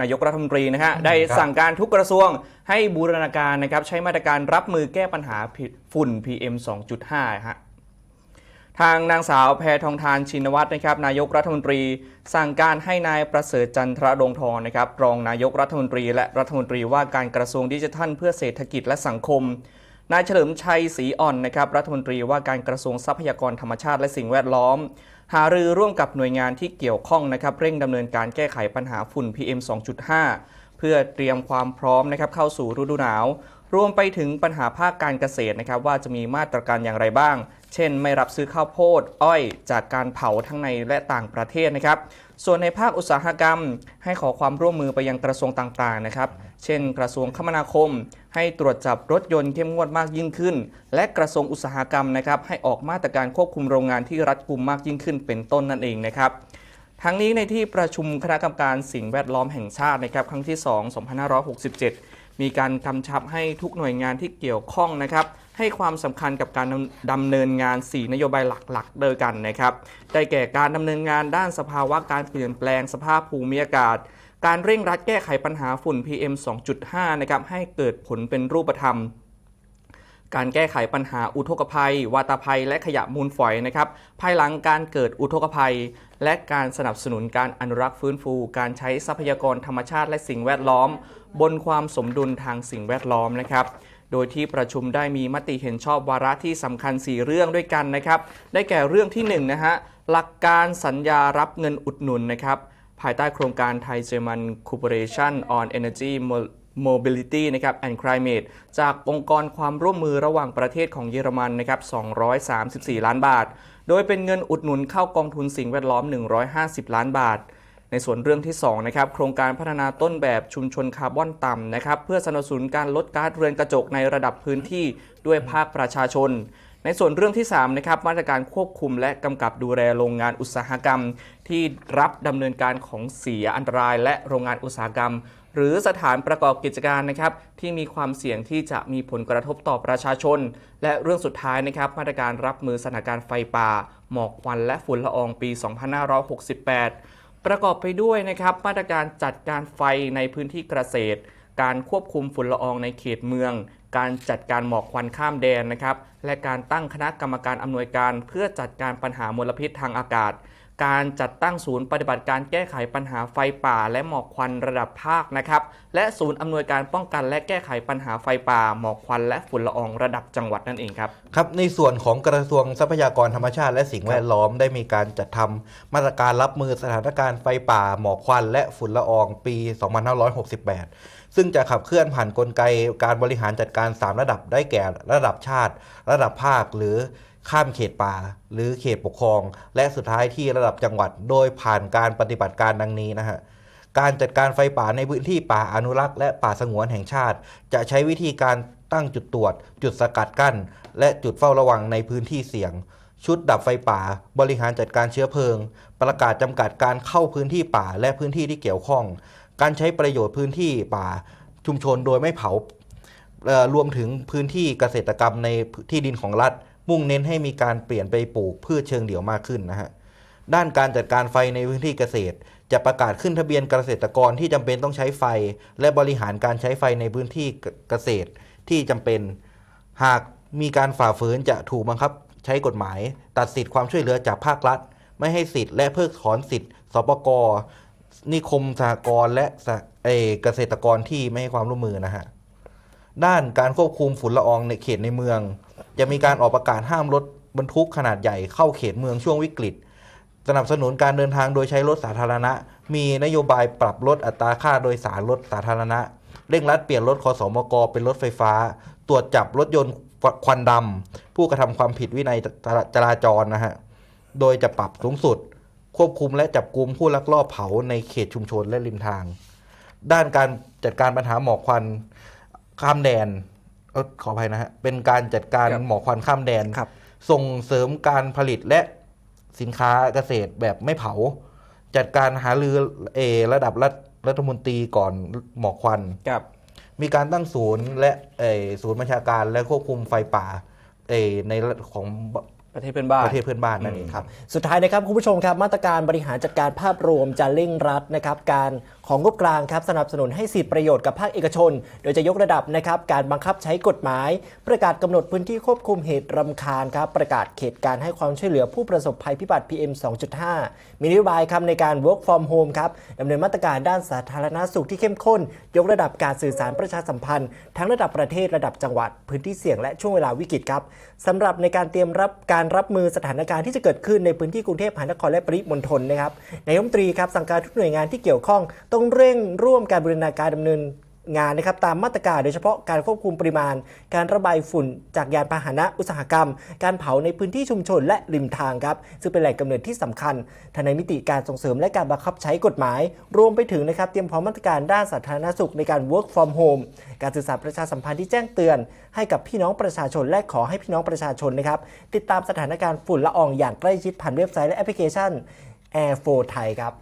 นายกรัฐมนตรีนะฮะได้สั่งการทุกกระทรวงให้บูรณาการนะครับใช้มาตรการรับมือแก้ปัญหาฝุ่น PM 2.5ฮะทางนางสาวแพทองทานชินวัตรนะครับนายกรัฐมนตรี สั่งการให้นายประเสริฐจันทรดงทองนะครับรองนายกรัฐมนตรี และรัฐมนตรีว่าการกระทรวงดิจิทัล เพื่อเศรษฐกิจและสังคมนายเฉลิมชัยศรีอ่อนนะครับรัฐมนตรีว่าการกระทรวงทรัพยากรธรรมชาติและสิ่งแวดล้อม หารือร่วมกับหน่วยงานที่เกี่ยวข้องนะครับเร่งดำเนินการแก้ไขปัญหาฝุ่น PM 2.5 เพื่อเตรียมความพร้อมนะครับเข้าสู่ฤดูหนาว รวมไปถึงปัญหาภาคการเกษตรนะครับว่าจะมีมาตรการอย่างไรบ้าง เช่น ไม่รับซื้อข้าวโพดอ้อยจากการเผาทั้งในและต่างประเทศนะครับ ส่วนในภาคอุตสาหกรรม ให้ขอความร่วมมือไปยังกระทรวงต่างๆนะครับ เช่น กระทรวงคมนาคม ให้ตรวจจับรถยนต์เข้มงวดมากยิ่งขึ้น และกระทรวงอุตสาหกรรมนะครับ ให้ออกมาตรการควบคุมโรงงานที่รัดกุมมากยิ่งขึ้น เป็นต้นนั่นเองนะครับทั้งนี้ในที่ประชุมคณะกรรมการสิ่งแวดล้อมแห่งชาตินะครับ ครั้งที่ 2 2567 มีการกำชับให้ทุกหน่วยงานที่เกี่ยวข้องนะครับ ให้ความสำคัญกับการดำดำเนินงาน 4 นโยบายหลักๆเดียกันนะครับ ได้แก่การดำเนินงานด้านสภาวะการเปลี่ยนแปลงสภาพภูมิอากาศ การเร่งรัดแก้ไขปัญหาฝุ่น PM 2.5 นะครับให้เกิดผลเป็นรูปธรรมการแก้ไขปัญหาอุทกภัย วาตภัย และขยะมูลฝอยนะครับ ภายหลังการเกิดอุทกภัย และการสนับสนุนการอนุรักษ์ฟื้นฟู การใช้ทรัพยากรธรรมชาติและสิ่งแวดล้อม บนความสมดุลทางสิ่งแวดล้อมนะครับ โดยที่ประชุมได้มีมติเห็นชอบวาระที่สำคัญ 4 เรื่องด้วยกันนะครับ ได้แก่เรื่องที่1นะฮะหลักการสัญญารับเงินอุดหนุนนะครับภายใต้โครงการไทยเจอร์มันคูเปอเรชั่น on Energy Mobility นะครับ and Climate จากองค์กรความร่วมมือระหว่างประเทศของเยอรมันนะครับ 234 ล้านบาท โดยเป็นเงินอุดหนุนเข้ากองทุนสิ่งแวดล้อม 150 ล้านบาท ในส่วนเรื่องที่2นะครับโครงการพัฒนาต้นแบบชุมชนคาร์บอนต่ำนะครับเพื่อสนับสนุนการลดก๊าซเรือนกระจกในระดับพื้นที่ด้วยภาคประชาชน ในส่วนเรื่องที่3นะครับมาตรการควบคุมและกำกับดูแลโรงงานอุตสาหกรรม ที่รับดำเนินการของเสียอันตราย และโรงงานอุตสาหกรรม หรือสถานประกอบกิจการนะครับที่มีความเสี่ยงที่จะมีผลกระทบต่อประชาชน และเรื่องสุดท้ายนะครับมาตรการรับมือสถานการณ์ไฟป่า หมอกควันและฝุ่นละอองปี 2568 ประกอบไปด้วยนะครับมาตรการจัดการไฟในพื้นที่เกษตร การควบคุมฝุ่นละอองในเขตเมือง การจัดการหมอกควันข้ามแดนนะครับ และการตั้งคณะกรรมการอำนวยการ เพื่อจัดการปัญหามลพิษทางอากาศ การจัดตั้งศูนย์ปฏิบัติการแก้ไขปัญหาไฟป่า และหมอกควันระดับภาคนะครับ และศูนย์อำนวยการป้องกันและแก้ไขปัญหาไฟป่า หมอกควัน และฝุ่นละอองระดับจังหวัดนั่นเองครับ ครับในส่วนของกระทรวงทรัพยากรธรรมชาติและสิ่งแวดล้อมได้มีการจัดทำมาตรการรับมือสถานการณ์ไฟป่า หมอกควัน และฝุ่นละอองปี 2568 ซึ่งจะขับเคลื่อนผ่านนกลไกการบริหารจัดการ 3 ระดับได้แก่ระดับชาติ ระดับภาคหรือ ข้ามเขตป่า หรือเขตปกครอง และสุดท้ายที่ระดับจังหวัด โดยผ่านการปฏิบัติการดังนี้นะฮะการจัดการไฟป่าในพื้นที่ป่าอนุรักษ์และป่าสงวนแห่งชาติ จะใช้วิธีการตั้งจุดตรวจ จุดสกัดกั้น และจุดเฝ้าระวังในพื้นที่เสี่ยง ชุดดับไฟป่า บริหารจัดการเชื้อเพลิง ประกาศจำกัดการเข้าพื้นที่ป่าและพื้นที่ที่เกี่ยวข้อง การใช้ประโยชน์พื้นที่ป่าชุมชนโดยไม่เผารวมถึงพื้นที่เกษตรกรรมในที่ดินของรัฐ มุ่งเน้นให้มีการเปลี่ยนไปปลูกพืชเชิงเดี่ยวมากขึ้นนะฮะด้านการจัดการไฟในพื้นที่เกษตร จะประกาศขึ้นทะเบียนเกษตรกรที่จำเป็นต้องใช้ไฟ และบริหารการใช้ไฟในพื้นที่เกษตรที่จำเป็น หากมีการฝ่าฝืนจะถูกบังคับใช้กฎหมาย ตัดสิทธิ์ความช่วยเหลือจากภาครัฐ ไม่ให้สิทธิ์และเพิกถอนสิทธิ์สปกนิคมสหกรณ์และเกษตรกรที่ไม่ให้ความร่วมมือนะฮะด้านการควบคุมฝุ่นละอองในเขตในเมือง จะมีการออกประกาศห้ามรถบรรทุกขนาดใหญ่เข้าเขตเมืองช่วงวิกฤต สนับสนุนการเดินทางโดยใช้รถสาธารณะ มีนโยบายปรับลดอัตราค่าโดยสารรถสาธารณะ เร่งรัดเปลี่ยนรถคอสมกเป็นรถไฟฟ้า ตรวจจับรถยนต์ควันดำผู้กระทำความผิดวินัยจราจรนะฮะ โดยจะปรับสูงสุด ควบคุมและจับกลุ่มผู้ลักลอบเผาในเขตชุมชนและริมทาง ด้านการจัดการปัญหาหมอกควันข้ามแดน ขออภัยนะฮะ เป็นการจัดการครับหมอกควันข้ามแดนครับส่งเสริมการผลิตและสินค้าเกษตรแบบไม่เผา จัดการหารือเออระดับรัฐรัฐมนตรีก่อนหมอกควันกับมีการตั้งศูนย์และเออศูนย์บัญชาการและควบคุมไฟป่าเออในของประเทศเพื่อนบ้านประเทศเพื่อนบ้านนั่นเองครับ สุดท้ายนะครับคุณผู้ชมครับมาตรการบริหารจัดการภาพรวมจะเร่งรัดนะครับการ ของงบกลางครับสนับสนุนให้สิทธิประโยชน์กับภาคเอกชน โดยจะยกระดับนะครับการบังคับใช้กฎหมาย ประกาศกำหนดพื้นที่ควบคุมเหตุรำคาญครับประกาศเขตการให้ความช่วยเหลือผู้ประสบภัยพิบัติ PM 2.5 มีนโยบายครับในการ work from home ครับดำเนินมาตรการด้านสาธารณสุขที่เข้มข้น ยกระดับการสื่อสารประชาสัมพันธ์ ทั้งระดับประเทศระดับจังหวัด พื้นที่เสี่ยงและช่วงเวลาวิกฤตครับสำหรับในการเตรียมรับการรับมือสถานการณ์ที่จะเกิดขึ้นในพื้นที่กรุงเทพมหานครและปริมณฑลนะครับนายมตรีครับสั่งการทุกหน่วยงานที่เกี่ยวข้องต้องเร่งร่วมการบูรณาการดำเนินงานนะครับตามมาตรการโดยเฉพาะการควบคุมปริมาณ การระบายฝุ่นจากยานพาหนะอุตสาหกรรม การเผาในพื้นที่ชุมชนและริมทางครับซึ่งเป็นแหล่งกำเนิดที่สำคัญทางในมิติการส่งเสริมและการบังคับใช้กฎหมาย รวมไปถึงนะครับเตรียมพร้อมมาตรการด้านสาธารณสุขในการ work from home การสื่อสารประชาสัมพันธ์ที่แจ้งเตือน ให้กับพี่น้องประชาชนและขอให้พี่น้องประชาชนนะครับติดตามสถานการณ์ฝุ่นละอองอย่างใกล้ชิดผ่านเว็บไซต์และแอปพลิเคชัน Air 4 ไทยครับ